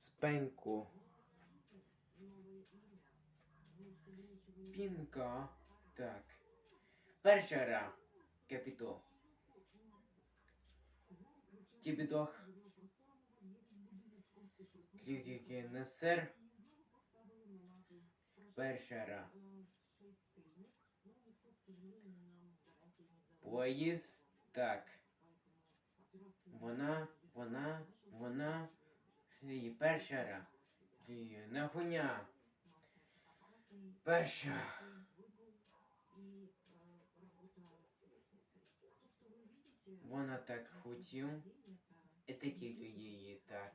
спинку. Пінка. Так. Перша гра. Капітол. Тібідох. Клітики Несер. Перша гра. Поїзд. Так. Вона, вона, вона. І перша гра. І на коня. Перша. Вона так хотів. І ти тільки її так.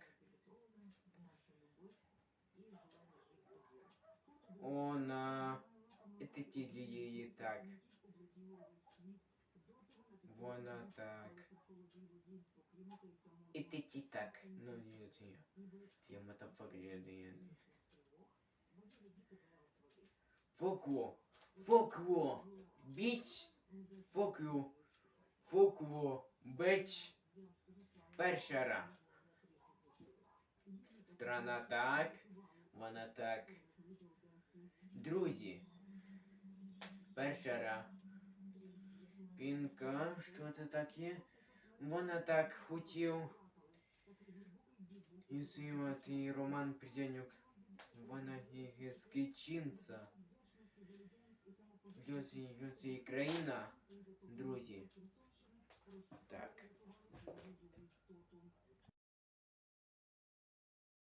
Вона. І ти тільки її так. Вона так. І ти ті так. Ну, ні, це я. Я мотофакер, я не я не. Фокло. Фокло. Біч. Фокло. Фокло. Бич. Перша ра. Страна так. Вона так. Друзі. Перша ра. Пінка, що це таке? Вона так хотів. Існувати Роман Придянюк. Вона і скичинця. Люці, люці країна, друзі. Так.